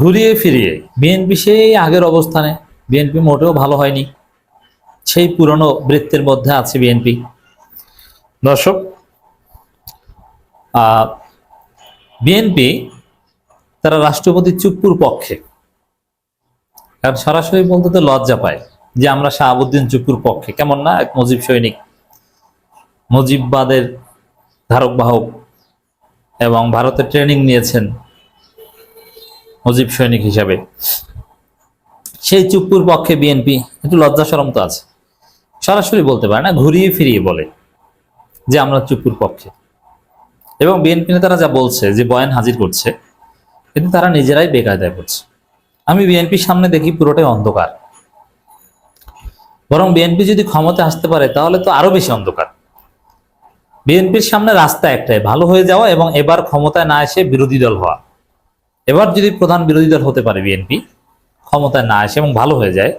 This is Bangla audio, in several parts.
ঘুরিয়ে ফিরিয়ে বিএনপি সেই আগের অবস্থানে বিএনপি মোটেও ভালো হয়নি। সেই পুরনো বৃত্তের মধ্যে আছে বিএনপি দর্শক বিএনপি তারা রাষ্ট্রপতি চুপ্পুর পক্ষে। কারণ সরাসরি বলতে তো লজ্জা পায় যে আমরা শাহাবুদ্দিন চুপ্পুর পক্ষে। কেমন না? এক মুজিব সৈনিক। মুজিববাদের ধারক বাহক এবং ভারতে ট্রেনিং নিয়েছেন মুজিব সৈনিক হিসাবে। সেই চুপ্পুর পক্ষে বিএনপি একটু লজ্জা সরম তো আছে। সরাসরি বলতে পারে না, ঘুরিয়ে ফিরিয়ে বলে যে আমরা চুপ্পুর পক্ষে। এবং বিএনপি নেতারা যা বলছে, যে বয়ান হাজির করছে, কিন্তু তারা নিজেরাই বেকায়দায় করছে আমি বিএনপির সামনে দেখি পুরোটাই অন্ধকার। বরং বিএনপি যদি ক্ষমতা আসতে পারে, তাহলে তো আরও বেশি অন্ধকার। বিএনপির সামনে রাস্তা একটাই, ভালো হয়ে যাওয়া এবং এবার ক্ষমতায় না এসে বিরোধী দল হওয়া। এবার যদি প্রধান বিরোধী দল হতে পারে বিএনপি, ক্ষমতায় না আসে এবং ভালো হয়ে যায়,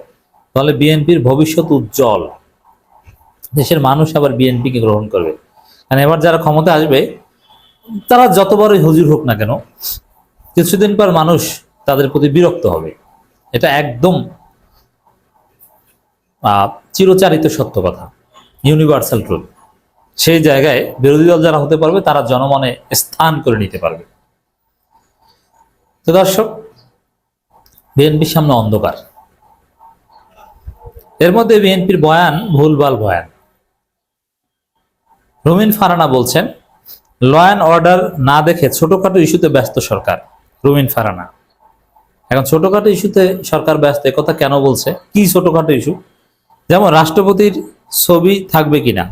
তাহলে বিএনপির ভবিষ্যৎ উজ্জ্বল। দেশের মানুষ আবার বিএনপিকে গ্রহণ করবে। কারণ এবার যারা ক্ষমতা আসবে, তারা যত বড়ই হুজুর হোক না কেন, কিছুদিন পর মানুষ তাদের প্রতি বিরক্ত হবে। এটা একদম চিরচারিত সত্য কথা। Universal truth. সেই জায়গায় বিরোধী দল যারা হতে পারবে, তারা জনমনে স্থান করে নিতে পারবে। তো দর্শক, বিএনপির সামনে অন্ধকার। এর মধ্যে বিএনপির বয়ান, ভুলভাল বয়ান। রুমিন ফারানা বলছেন ল অ্যান্ড অর্ডার না দেখে ছোটখাটো ইস্যুতে ব্যস্ত সরকার। রুমিন ফারানা, এখন ছোটখাটো ইস্যুতে সরকার ব্যস্ত কথা কেন বলছে? কি ছোটখাটো ইস্যু? যেমন রাষ্ট্রপতির ছবি থাকবে কিনা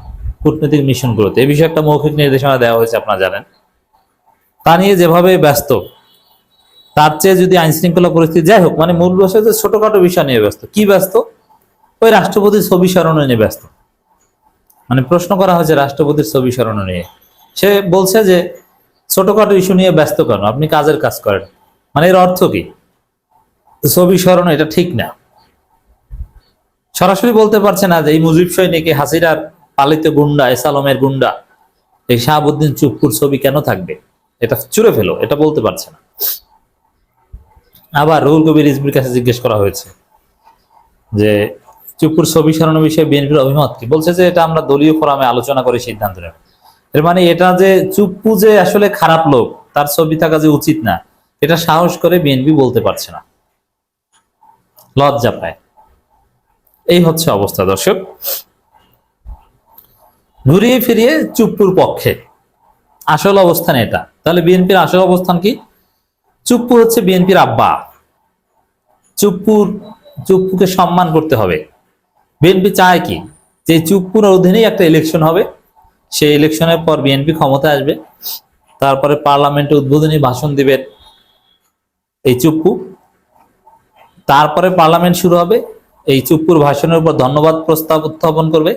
কূটনৈতিক মিশনগুলোতে? এ বিষয়ে একটা মৌখিক নির্দেশনা দেওয়া হয়েছে, আপনারা জানেন। তা নিয়ে যেভাবে ব্যস্ত তার চেয়ে যদি আইন শৃঙ্খলা পরিস্থিতি যাই হোক মানে মূল বিষয় যে ছোটখাটো বিষয় নিয়ে ব্যস্ত। কি ব্যস্ত? ওই রাষ্ট্রপতির ছবি স্মরণ নিয়ে ব্যস্ত। মানে প্রশ্ন করা হয়েছে রাষ্ট্রপতির ছবি স্মরণ নিয়ে। সে বলছে যে, ছোটখাটো ইস্যু নিয়ে ব্যস্ত কেন? আপনি কাজের কাজ করেন। মানে এর অর্থ কি? ছবি স্মরণ এটা ঠিক না। সরাসরি বলতে পারছে না যে, এই মুজিব সৈনিক হাসিরার পালিত গুন্ডা এসালমের গুন্ডা, এই শাহাবুদ্দিন চুপ্পুর ছবি কেন থাকবে? এটা চুরে ফেলো, এটা বলতে পারছে না। আবার রুহুল কবির রিজবির কাছে জিজ্ঞেস করা হয়েছে যে চুপুর ছবি সরানোর বিষয়ে বিএনপির অভিমত কি? বলছে যে, এটা আমরা দলীয় ফোরামে আলোচনা করে সিদ্ধান্ত নেব। এর মানে এটা যে চুপ্পু যে আসলে খারাপ লোক, তার ছবি থাকা যে উচিত না, এটা সাহস করে বিএনপি বলতে পারছে না। লজ্জা পায়। এই হচ্ছে অবস্থা, দর্শক। ঘুরিয়ে ফিরিয়ে চুপ্পুর পক্ষে। আসল অবস্থান এটা। তাহলে বিএনপির আসল অবস্থান কি? চুপ্পু হচ্ছে বিএনপির আব্বা। চুপ্পুর, চুপ্পুকে সম্মান করতে হবে। বিএনপি চায় কি? যে চুপ্পুর অধীনেই একটা ইলেকশন হবে, সেই ইলেকশনের পর বিএনপি ক্ষমতা আসবে, তারপরে পার্লামেন্টে উদ্বোধনী ভাষণ দিবেন এই চুপ্পু। তারপরে পার্লামেন্ট শুরু হবে, এই চুপ্পুর ভাষণের উপর ধন্যবাদ প্রস্তাব উত্থাপন করবে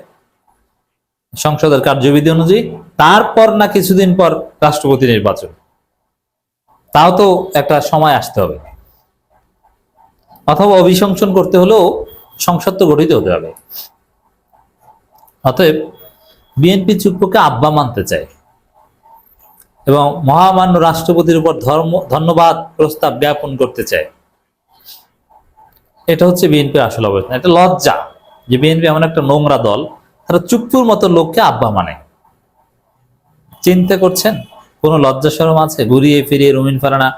সংসদের কার্যবিধি অনুযায়ী। তারপর না কিছুদিন পর রাষ্ট্রপতি নির্বাচন। তাও তো একটা সময় আসতে হবে। অথবা অভিশংসন করতে হলেও সংসদ তো গঠিত হতে হবে। অতএব বিএনপি চুপ্পুকে আব্বা মানতে চায় এবং মহামান্য রাষ্ট্রপতির উপর ধর্ম, ধন্যবাদ প্রস্তাব জ্ঞাপন করতে চায়। এটা হচ্ছে বিএনপির আসল অবস্থান। এটা লজ্জা যে বিএনপি এমন একটা নোংরা দল, তারা চুপ্পুর মতো লোককে আব্বা মানে। চিন্তা করছেন? কোনো লজ্জা সরম আছে? ঘুরিয়ে ফিরিয়ে রুমিন ফারানা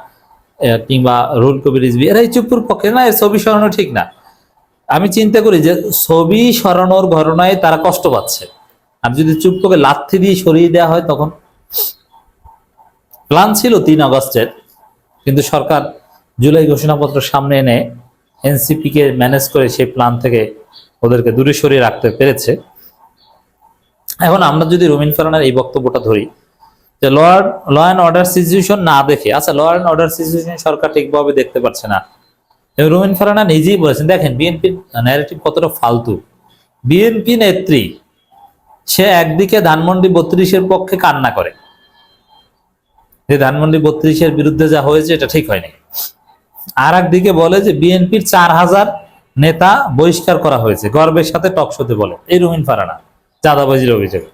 কিংবা রুল কবির রিজবি এরা এই চুপ্পুর পক্ষে না, এর ছবি সরানো ঠিক না। আমি চিন্তা করি যে ছবি সরানোর ঘটনায় তারা কষ্ট পাচ্ছে। আর যদি চুপ্পুকে লাথি দিয়ে সরিয়ে দেওয়া হয় তখন? প্ল্যান ছিল তিন আগস্টের, কিন্তু সরকার জুলাই ঘোষণাপত্র সামনে এনে এনসিপি কে ম্যানেজ করে সেই প্ল্যান থেকে ওদেরকে দূরে সরিয়ে রাখতে পেরেছে। এখন আমরা যদি রুমিন ফারানার এই বক্তব্যটা ধরি যে law law and order situation না দেখে আচ্ছা ল অ্যান্ড অর্ডার সিচুয়েশন সরকার ঠিকভাবে দেখতে পাচ্ছে না। রুমিন ফারানা নিজেই বলেছেন, দেখেন বিএনপির ন্যারেটিভ কতটা ফালতু। বিএনপি নেত্রী, সে একদিকে ধানমন্ডি বত্রিশের পক্ষে কান্না করে। যে ধানমন্ডি বত্রিশের বিরুদ্ধে যা হয়েছে, এটা ঠিক হয়নি। আর একদিকে বলে যে বিএনপির চার হাজার নেতা বহিষ্কার করা হয়েছে, গর্বের সাথে টকশোতে বলে, এই রুমিন ফারানা, চাঁদাবাজির অভিযোগ।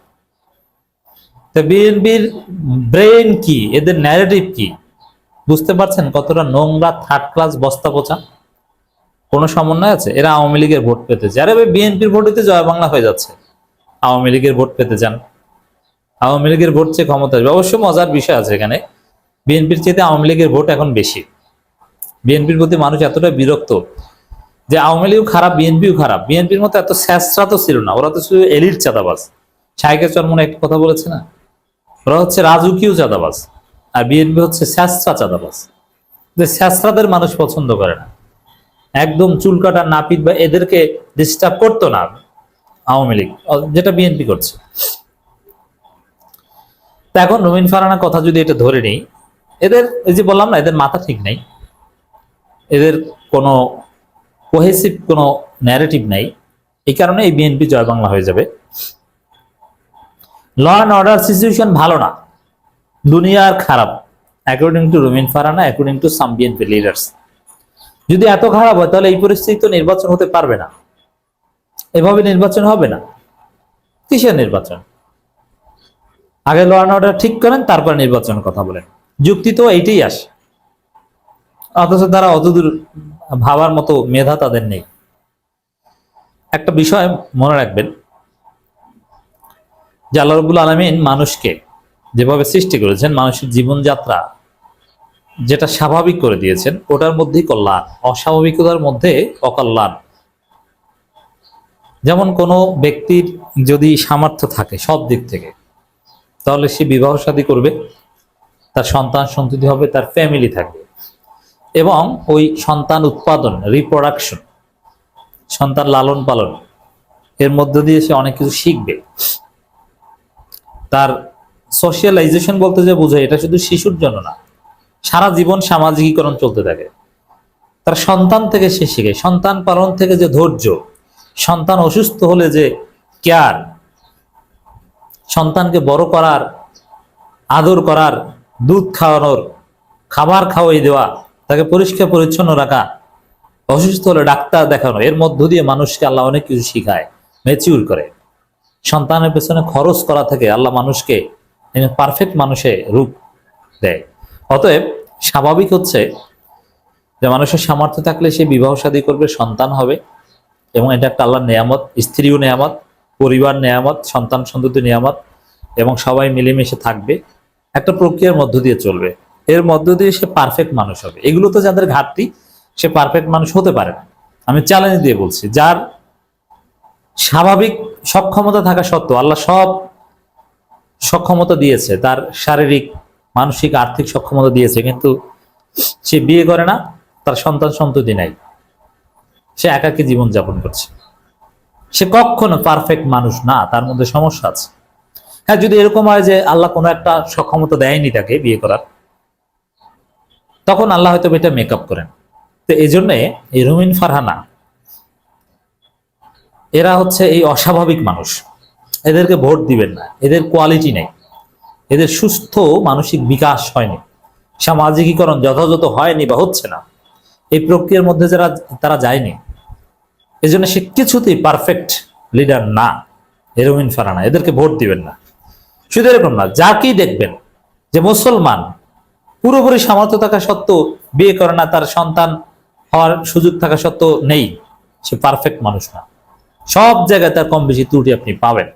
তো বিএনপির ব্রেন কি? এদের ন্যারেটিভ কি? বুঝতে পারছেন কতটা নোংরা থার্ড ক্লাস বস্তা পচা? কোনো সমন্বয় আছে? এরা আওয়ামী লীগের ভোট পেতে চায় আরে বিএনপির ভোট হইতে জয় বাংলা হয়ে যাচ্ছে। আওয়ামী লীগের ভোট পেতে চান আওয়ামী লীগের ভোট চেয়ে ক্ষমতা আসবে। অবশ্য মজার বিষয় আছে এখানে। বিএনপির চেয়ে আওয়ামী লীগের ভোট এখন বেশি। বিএনপির প্রতি মানুষ এতটা বিরক্ত যে আওয়ামী লীগও খারাপ, বিএনপিও খারাপ। বিএনপির মতো এত স্যাসরা তো ছিল না। ওরা তো শুধু এলিট চাঁদাবাজ। শাইকে চরমনে একটা কথা বলেছে না? ওরা হচ্ছে রাজকীয় চাঁদাবাজ, আর বিএনপি হচ্ছে স্যাসরা চাঁদাবাজ। যে স্যাসরাদের মানুষ পছন্দ করে না। একদম চুল কাটা নাপিত বা এদেরকে ডিস্টার্ব করতো না আওয়ামী লীগ, যেটা বিএনপি করছে। তা এখন রবিন ফারানা কথা যদি এটা ধরে নেই, এদের, এই যে বললাম না, এদের মাথা ঠিক নাই। এদের কোনো কোহেসিভ কোনো ন্যারেটিভ নাই। এই কারণে এই বিএনপি জয় বাংলা হয়ে যাবে। ল অ্যান্ড অর্ডার সিচুয়েশন ভালো না। দুনিয়ার খারাপ। According to Rumeen Farhana according to some leaders যদি এত খারাপ হয়, তাহলে এই পরিস্থিতি তো নির্বাচন হতে পারবে না। এভাবে নির্বাচন হবে না। কিসের নির্বাচন? আগে ল অ্যান্ড অর্ডার ঠিক করেন, তারপর নির্বাচনের কথা বলেন। যুক্তি তো এইটাই আসে। অথচ তারা অতদূর ভাবার মতো মেধা তাদের নেই। একটা বিষয় মনে রাখবেন যে আল্লাহ রবুল আলমিন মানুষকে যেভাবে সৃষ্টি করেছেন, মানুষের জীবনযাত্রা যেটা স্বাভাবিক করে দিয়েছেন, ওটার মধ্যেই কল্যাণ, অস্বাভাবিকতার মধ্যে অকল্যাণ। যেমন কোনো ব্যক্তির যদি সামর্থ্য থাকে সব দিক থেকে, তাহলে সে বিবাহ শাদী করবে, তার সন্তান সন্ততি হবে, তার ফ্যামিলি থাকবে এবং ওই সন্তান উৎপাদন রিপ্রোডাকশন সন্তান লালন পালন, এর মধ্য দিয়ে সে অনেক কিছু শিখবে। তার সোশিয়ালাইজেশন বলতে যে বোঝায়, এটা শুধু শিশুর জন্য না, সারা জীবন সামাজিকীকরণ চলতে থাকে। তার সন্তান থেকে সে শিখে, সন্তান পালন থেকে যে ধৈর্য, সন্তান অসুস্থ হলে যে কেয়ার, সন্তানকে বড় করার, আদর করার, দুধ খাওয়ানোর, খাবার খাওয়াই দেওয়া, তাকে পরিষ্কার পরিচ্ছন্ন রাখা, অসুস্থ হলে ডাক্তার দেখানো, এর মধ্য দিয়ে মানুষকে আল্লাহ অনেক কিছু শিখায় ম্যাচিউর করে। সন্তানের পেছনে খরচ করা থেকে আল্লাহ মানুষকে পারফেক্ট মানুষে রূপ দেয়। অতএব স্বাভাবিক হচ্ছে যে মানুষের সামর্থ্য থাকলে সে বিবাহ শাদী করবে, সন্তান হবে এবং এটা একটা আল্লাহর নেয়ামত, স্ত্রীও নেয়ামত, পরিবার নেয়ামত, সন্তান সন্ততি নেয়ামত এবং সবাই মিলেমিশে থাকবে। একটা প্রক্রিয়ার মধ্য দিয়ে চলবে। এর মধ্য দিয়ে সে পারফেক্ট মানুষ হবে। এগুলো তো যাদের ঘাটতি, সে পারফেক্ট মানুষ হতে পারে না। আমি চ্যালেঞ্জ দিয়ে বলছি, যার স্বাভাবিক সক্ষমতা থাকা সত্ত্বেও আল্লাহ সব সক্ষমতা দিয়েছে, তার শারীরিক, মানসিক, আর্থিক সক্ষমতা দিয়েছে, কিন্তু সে বিয়ে করে না, তার সন্তান সন্ততি নাই। সে একাকী জীবন যাপন করছে। সে কখনো পারফেক্ট মানুষ না, তার মধ্যে সমস্যা আছে। হ্যাঁ যদি এরকম হয় যে আল্লাহ কোনো একটা সক্ষমতা দেয়নি তাকে বিয়ে করার, তখন আল্লাহ হয়তো এটা মেকআপ করেন। তো এই জন্যে এই রুমিন ফারহানা এরা হচ্ছে এই অস্বাভাবিক মানুষ। এদেরকে ভোট দিবেন না। এদের কোয়ালিটি নেই। এদের সুস্থ মানসিক বিকাশ হয়নি। সামাজিকীকরণ যথাযথ হয়নি বা হচ্ছে না। এই প্রক্রিয়ার মধ্যে যারা, তারা যায়নি। এই জন্য সে কিছুতেই পারফেক্ট লিডার না। এরোমিন ফারানা, এদেরকে ভোট দিবেন না। শুধু এরকম না যাকেই দেখবেন যে মুসলমান পুরোপুরি সামর্থ্য থাকা সত্ত্বেও বিয়ে করে না, তার সন্তান হওয়ার সুযোগ থাকা সত্ত্বেও নেই। সে পারফেক্ট মানুষ না। সব জায়গায় তার কম বেশি ত্রুটি আপনি পাবেন।